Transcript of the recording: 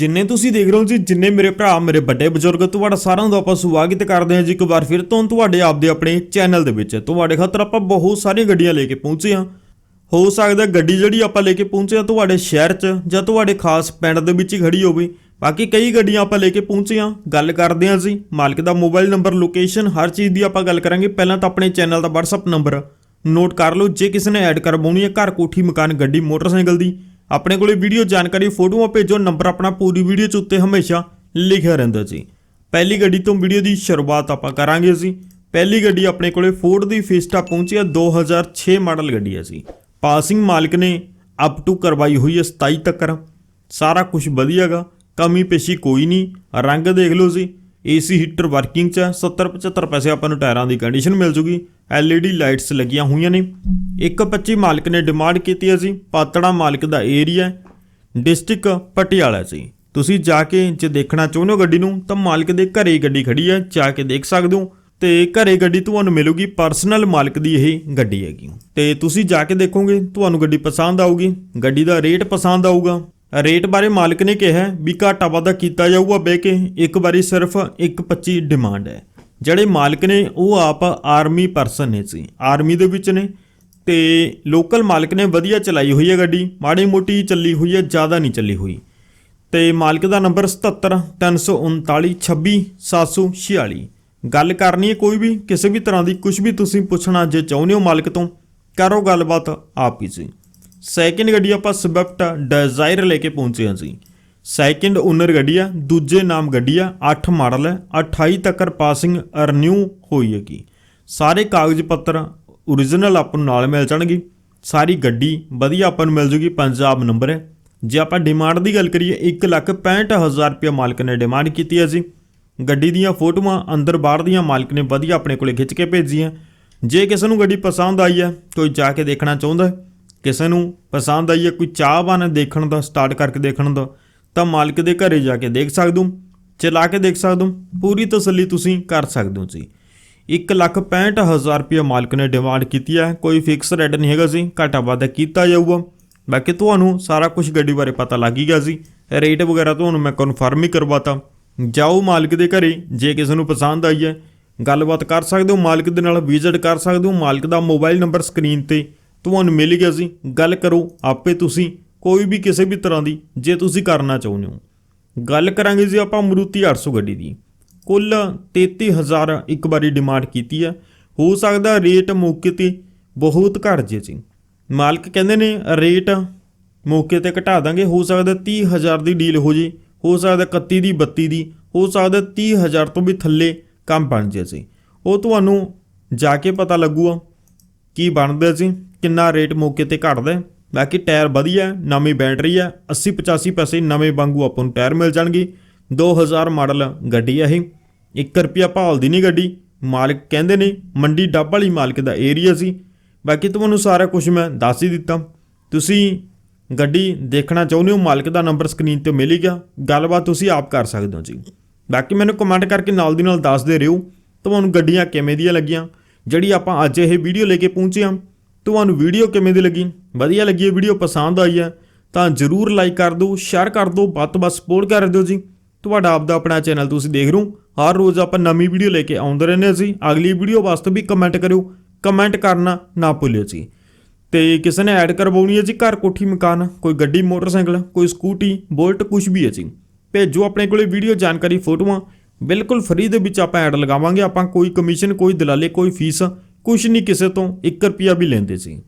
ਜਿੰਨੇ ਤੁਸੀਂ ਦੇਖ ਰਹੇ ਹੋ ਜੀ, ਜਿੰਨੇ ਮੇਰੇ ਭਰਾ, ਮੇਰੇ ਵੱਡੇ ਬਜ਼ੁਰਗ, ਤੁਹਾਡਾ ਸਾਰਿਆਂ ਦਾ ਆਪਾਂ ਸਵਾਗਤ ਕਰਦੇ ਹਾਂ ਜੀ ਇੱਕ ਵਾਰ ਫਿਰ ਤੋਂ ਤੁਹਾਡੇ ਆਪਦੇ ਆਪਣੇ ਚੈਨਲ ਦੇ ਵਿੱਚ। ਤੁਹਾਡੇ ਖਾਤਰ ਆਪਾਂ ਬਹੁਤ ਸਾਰੀਆਂ ਗੱਡੀਆਂ ਲੈ ਕੇ ਪਹੁੰਚੇ ਹਾਂ। ਹੋ ਸਕਦਾ ਗੱਡੀ ਜਿਹੜੀ ਆਪਾਂ ਲੈ ਕੇ ਪਹੁੰਚੇ ਹਾਂ ਤੁਹਾਡੇ ਸ਼ਹਿਰ 'ਚ ਜਾਂ ਤੁਹਾਡੇ ਖਾਸ ਪਿੰਡ ਦੇ ਵਿੱਚ ਹੀ ਖੜੀ ਹੋਵੇ। ਬਾਕੀ ਕਈ ਗੱਡੀਆਂ ਆਪਾਂ ਲੈ ਕੇ ਪਹੁੰਚੇ ਹਾਂ। ਗੱਲ ਕਰਦੇ ਹਾਂ ਜੀ, ਮਾਲਕ ਦਾ ਮੋਬਾਈਲ ਨੰਬਰ, ਲੋਕੇਸ਼ਨ, ਹਰ ਚੀਜ਼ ਦੀ ਆਪਾਂ ਗੱਲ ਕਰਾਂਗੇ। ਪਹਿਲਾਂ ਤਾਂ ਆਪਣੇ ਚੈਨਲ ਦਾ WhatsApp ਨੰਬਰ ਨੋਟ ਕਰ ਲਓ। ਜੇ ਕਿਸੇ ਨੇ ਐਡ ਕਰਵਾਉਣੀ ਹੈ, ਘਰ ਕੋਠੀ, ਮਕਾਨ, ਗੱਡੀ, ਮੋਟਰਸਾਈਕਲ ਦੀ ਆਪਣੇ ਕੋਲੇ ਵੀਡੀਓ ਜਾਣਕਾਰੀ, ਫੋਟੋਆਂ ਭੇਜੋ, ਨੰਬਰ ਆਪਣਾ ਪੂਰੀ ਵੀਡੀਓ 'ਚ ਉੱਤੇ ਹਮੇਸ਼ਾ ਲਿਖਿਆ ਰਹਿੰਦਾ ਜੀ। ਪਹਿਲੀ ਗੱਡੀ ਤੋਂ ਵੀਡੀਓ ਦੀ ਸ਼ੁਰੂਆਤ ਆਪਾਂ ਕਰਾਂਗੇ ਜੀ। ਪਹਿਲੀ ਗੱਡੀ ਆਪਣੇ ਕੋਲੇ ਫੋਰਡ ਦੀ ਫੀਸਟਾ ਪਹੁੰਚੀ ਹੈ 2006 ਮਾਡਲ ਗੱਡੀ ਹੈ ਜੀ। ਪਾਸਿੰਗ ਮਾਲਕ ਨੇ ਅਪ ਟੂ ਕਰਵਾਈ ਹੋਈ ਹੈ 27 ਤੱਕ ਸਾਰਾ ਕੁਝ ਵਧੀਆਗਾ ਕਮੀ ਪੇਸ਼ੀ ਕੋਈ ਨਹੀਂ, ਰੰਗ ਦੇਖ ਲਓ ਜੀ। ਏਸੀ ਹੀਟਰ ਵਰਕਿੰਗ 'ਚ ਹੈ 70 75 ਪੈਸੇ ਆਪਾਂ ਨੂੰ ਟਾਇਰਾਂ ਦੀ ਕੰਡੀਸ਼ਨ ਮਿਲ ਜੂਗੀ। LED ਲਾਈਟਸ ਲੱਗੀਆਂ ਹੋਈਆਂ ਨੇ। 125 ਮਾਲਕ ਨੇ ਡਿਮਾਂਡ ਕੀਤੀ ਹੈ ਜੀ। ਪਾਤੜਾ ਮਾਲਕ ਦਾ ਏਰੀਆ ਡਿਸਟ੍ਰਿਕਟ ਪਟਿਆਲਾ ਜੀ। ਤੁਸੀਂ ਜਾ ਕੇ ਜੇ ਦੇਖਣਾ ਚਾਹੁੰਦੇ ਹੋ ਗੱਡੀ ਨੂੰ, ਤਾਂ ਮਾਲਕ ਦੇ ਘਰੇ ਗੱਡੀ ਖੜੀ ਹੈ, ਜਾ ਕੇ ਦੇਖ ਸਕਦੇ ਹੋ। ਤੇ ਘਰੇ ਗੱਡੀ ਤੁਹਾਨੂੰ ਮਿਲੂਗੀ ਪਰਸਨਲ ਮਾਲਕ ਦੀ ਇਹ ਗੱਡੀ ਹੈਗੀ। ਤੇ ਤੁਸੀਂ ਜਾ ਕੇ ਦੇਖੋਗੇ, ਤੁਹਾਨੂੰ ਗੱਡੀ ਪਸੰਦ ਆਊਗੀ। ਗੱਡੀ ਦਾ ਰੇਟ ਪਸੰਦ ਆਊਗਾ। ਰੇਟ ਬਾਰੇ ਮਾਲਕ ਨੇ ਕਿਹਾ ਵੀ ਘਾਟਾ ਵਾਧਾ ਕੀਤਾ ਜਾਊਗਾ ਬਹਿ ਕੇ ਇੱਕ ਵਾਰੀ ਸਿਰਫ 1.25 ਡਿਮਾਂਡ ਹੈ। ਜਿਹੜੇ ਮਾਲਕ ਨੇ ਉਹ ਆਪ ਆਰਮੀ ਪਰਸਨ ਨੇ ਸੀ ਆਰਮੀ ਦੇ ਵਿੱਚ ਨੇ ਤੇ ਲੋਕਲ ਮਾਲਕ ਨੇ ਵਧੀਆ ਚਲਾਈ ਹੋਈ ਹੈ ਗੱਡੀ, ਮਾੜੀ ਮੋਟੀ ਚੱਲੀ ਹੋਈ ਹੈ, ਜ਼ਿਆਦਾ ਨਹੀਂ ਚੱਲੀ ਹੋਈ। ਤੇ ਮਾਲਕ ਦਾ ਨੰਬਰ 7739962746 ਗੱਲ ਕਰਨੀ ਹੈ ਕੋਈ ਵੀ, ਕਿਸੇ ਵੀ ਤਰ੍ਹਾਂ ਦੀ ਕੁਝ ਵੀ ਤੁਸੀਂ ਪੁੱਛਣਾ ਜੇ ਚਾਹੁੰਦੇ ਹੋ ਮਾਲਕ ਤੋਂ, ਕਰੋ ਗੱਲਬਾਤ ਆਪ ਹੀ ਸੀ ਸੈਕਿੰਡ ਗੱਡੀ ਆਪਾਂ ਸਵਿਫਟ ਡਿਜ਼ਾਇਰ ਲੈ ਕੇ ਪਹੁੰਚੇ ਹਾਂ ਜੀ। ਸੈਕਿੰਡ ਓਨਰ ਗੱਡੀ ਆ, ਦੂਜੇ ਨਾਮ ਗੱਡੀ ਆ 8 ਮਾਡਲ ਹੈ 28 ਤੱਕ ਪਾਸਿੰਗ ਰਿਨਿਊ ਹੋਈ ਹੈਗੀ ਸਾਰੇ ਕਾਗਜ਼ ਪੱਤਰ ਓਰੀਜਨਲ ਆਪਾਂ ਨੂੰ ਨਾਲ ਮਿਲ ਜਾਣਗੇ। ਸਾਰੀ ਗੱਡੀ ਵਧੀਆ ਆਪਾਂ ਨੂੰ ਮਿਲ ਜੂਗੀ, ਪੰਜਾਬ ਨੰਬਰ ਹੈ। ਜੇ ਆਪਾਂ ਡਿਮਾਂਡ ਦੀ ਗੱਲ ਕਰੀਏ 165000 ਰੁਪਏ ਮਾਲਕ ਨੇ ਡਿਮਾਂਡ ਕੀਤੀ ਹੈ ਜੀ। ਗੱਡੀ ਦੀਆਂ ਫੋਟੋਆਂ ਅੰਦਰ ਬਾਹਰ ਦੀਆਂ ਮਾਲਕ ਨੇ ਵਧੀਆ ਆਪਣੇ ਕੋਲੇ ਖਿੱਚ ਕੇ ਭੇਜੀਆਂ। ਜੇ ਕਿਸੇ ਨੂੰ ਗੱਡੀ ਪਸੰਦ ਆਈ ਹੈ, ਕੋਈ ਜਾ ਕੇ ਦੇਖਣਾ ਚਾਹੁੰਦਾ ਹੈ। ਕਿਸੇ ਨੂੰ ਪਸੰਦ ਆਈ ਹੈ ਕੋਈ ਚਾਹ ਹੈ ਦੇਖਣ ਦਾ ਸਟਾਰਟ ਕਰਕੇ ਦੇਖਣ ਦਾ, ਤਾਂ ਮਾਲਕ ਦੇ ਘਰੇ ਜਾ ਕੇ ਦੇਖ ਸਕਦੇ, ਚਲਾ ਕੇ ਦੇਖ ਸਕਦੇ, ਪੂਰੀ ਤਸੱਲੀ ਤੁਸੀਂ ਕਰ ਸਕਦੇ ਹੋ ਜੀ 165000 ਰੁਪਏ ਮਾਲਕ ਨੇ ਡਿਮਾਂਡ ਕੀਤੀ ਹੈ, ਕੋਈ ਫਿਕਸ ਰੈਟ ਨਹੀਂ ਹੈਗਾ ਜੀ, ਘਾਟਾ ਵਾਧਾ ਕੀਤਾ ਜਾਊਗਾ। ਬਾਕੀ ਤੁਹਾਨੂੰ ਸਾਰਾ ਕੁਝ ਗੱਡੀ ਬਾਰੇ ਪਤਾ ਲੱਗ ਹੀ ਗਿਆ ਜੀ। ਰੇਟ ਵਗੈਰਾ ਤੁਹਾਨੂੰ ਮੈਂ ਕਨਫਰਮ ਹੀ ਕਰਵਾਤਾ। ਜਾਓ ਮਾਲਕ ਦੇ ਘਰੇ, ਜੇ ਕਿਸੇ ਨੂੰ ਪਸੰਦ ਆਈ ਹੈ, ਗੱਲਬਾਤ ਕਰ ਸਕਦੇ ਹੋ, ਮਾਲਕ ਦੇ ਨਾਲ ਵਿਜ਼ਿਟ ਕਰ ਸਕਦੇ ਹੋ, ਮਾਲਕ ਦਾ ਮੋਬਾਈਲ ਨੰਬਰ ਸਕਰੀਨ ਤੇ ਤੁਹਾਨੂੰ ਮਿਲ ਗਿਆ ਸੀ ਗੱਲ ਕਰੋ, ਆਪੇ ਤੁਸੀਂ, ਕੋਈ ਵੀ ਕਿਸੇ ਵੀ ਤਰ੍ਹਾਂ ਦੀ, ਜੇ ਤੁਸੀਂ ਕਰਨਾ ਚਾਹੁੰਦੇ ਹੋ। ਗੱਲ ਕਰਾਂਗੇ ਜੀ ਆਪਾਂ ਮਰੂਤੀ 800 ਗੱਡੀ ਦੀ। ਕੁੱਲ 33000 ਇੱਕ ਵਾਰੀ ਡਿਮਾਂਡ ਕੀਤੀ ਹੈ ਹੋ ਸਕਦਾ ਰੇਟ ਮੌਕੇ ਤੇ ਬਹੁਤ ਘਟ ਜੇ ਜੀ। ਮਾਲਕ ਕਹਿੰਦੇ ਨੇ ਰੇਟ ਮੌਕੇ ਤੇ ਘਟਾ ਦਾਂਗੇ। ਹੋ ਸਕਦਾ 30000 ਦੀ ਡੀਲ ਹੋ ਜੇ, ਹੋ ਸਕਦਾ 31 ਦੀ 32 ਦੀ, ਹੋ ਸਕਦਾ 30000 ਤੋਂ ਵੀ ਥੱਲੇ ਕੰਮ ਬਣ ਜੇ ਜੀ। ਉਹ ਤੁਹਾਨੂੰ ਜਾ ਕੇ ਪਤਾ ਲੱਗੂਗਾ ਕੀ ਬਣਦਾ ਸੀ ਕਿੰਨਾ ਰੇਟ ਮੌਕੇ ਤੇ ਘਟਦਾ ਬਾਕੀ ਟਾਇਰ ਵਧੀਆ ਨਵੀਂ ਬੈਟਰੀ ਹੈ 80 85 ਪੈਸੇ ਨਵੇਂ ਵਾਂਗੂ ਆਪਾਂ ਨੂੰ ਟਾਇਰ ਮਿਲ ਜਾਣਗੇ। 2000 ਮਾਡਲ ਗੱਡੀ ਹੈ ਇਹ। 1 ਰੁਪਿਆ ਭਾਲਦੀ ਨਹੀਂ ਗੱਡੀ। ਮਾਲਕ ਕਹਿੰਦੇ ਨੇ ਮੰਡੀ ਡੱਬ ਵਾਲੀ ਮਾਲਕ ਦਾ ਏਰੀਆ ਸੀ। ਬਾਕੀ ਤੁਹਾਨੂੰ ਸਾਰਾ ਕੁਝ ਮੈਂ ਦੱਸ ਹੀ ਦਿੱਤਾ। ਤੁਸੀਂ ਗੱਡੀ ਦੇਖਣਾ ਚਾਹੁੰਦੇ ਹੋ, ਮਾਲਕ ਦਾ ਨੰਬਰ ਸਕਰੀਨ ਤੇ ਮਿਲ ਗਿਆ। ਗੱਲਬਾਤ ਤੁਸੀਂ ਆਪ ਕਰ ਸਕਦੇ ਹੋ ਜੀ। ਬਾਕੀ ਮੈਨੂੰ ਕਮੈਂਟ ਕਰਕੇ ਨਾਲ ਦੀ ਨਾਲ ਦੱਸਦੇ ਰਹੋ ਤੁਹਾਨੂੰ ਗੱਡੀਆਂ ਕਿਵੇਂ ਦੀਆਂ ਲੱਗੀਆਂ? ਜਿਹੜੀ ਆਪਾਂ ਅੱਜ ਇਹ ਵੀਡੀਓ ਲੈ ਕੇ ਪਹੁੰਚੇ ਹਾਂ ਤੁਹਾਨੂੰ ਵੀਡੀਓ ਕਿਵੇਂ ਦੀ ਲੱਗੀ? ਵਧੀਆ ਲੱਗੀ ਹੈ ਵੀਡੀਓ, ਪਸੰਦ ਆਈ ਹੈ, ਤਾਂ ਜਰੂਰ ਲਾਈਕ ਕਰ ਦਿਓ ਸ਼ੇਅਰ ਕਰ ਦਿਓ, ਵੱਧ ਤੋਂ ਵੱਧ ਸਪੋਰਟ ਕਰ ਦਿਓ ਜੀ। ਤੁਹਾਡਾ ਆਪਦਾ ਆਪਣਾ ਚੈਨਲ ਤੁਸੀਂ ਦੇਖ ਰਹੇ ਹੋ। ਹਰ ਰੋਜ਼ ਆਪਾਂ ਨਵੀਂ ਵੀਡੀਓ ਲੈ ਕੇ ਆਉਂਦੇ ਰਹਿੰਦੇ ਹਾਂ ਅਗਲੀ ਵੀਡੀਓ ਵਾਸਤੇ ਵੀ ਕਮੈਂਟ ਕਰਿਓ। ਕਮੈਂਟ ਕਰਨਾ ਨਾ ਭੁੱਲਿਓ ਜੀ। ਤੇ ਕਿਸੇ ਨੇ ਐਡ ਕਰਵਾਉਣੀ ਹੈ ਜੀ, ਘਰ ਕੋਠੀ ਮਕਾਨ, ਕੋਈ ਗੱਡੀ, ਮੋਟਰਸਾਈਕਲ, ਕੋਈ ਸਕੂਟੀ ਬੁਲਟ ਕੁਝ ਵੀ ਹੈ ਜੀ। ਭੇਜੋ ਆਪਣੇ ਕੋਲੇ ਵੀਡੀਓ ਜਾਣਕਾਰੀ, ਫੋਟੋਆਂ। ਬਿਲਕੁਲ ਫ੍ਰੀ ਦੇ ਵਿੱਚ ਆਪਾਂ ਐਡ ਲਗਾਵਾਂਗੇ। ਆਪਾਂ ਕੋਈ ਕਮਿਸ਼ਨ ਕੋਈ ਦਲਾਲੀ, ਕੋਈ ਫੀਸ ਕੁਝ ਨਹੀਂ ਕਿਸੇ ਤੋਂ 1 ਰੁਪਿਆ ਵੀ ਲੈਂਦੇ ਸੀ।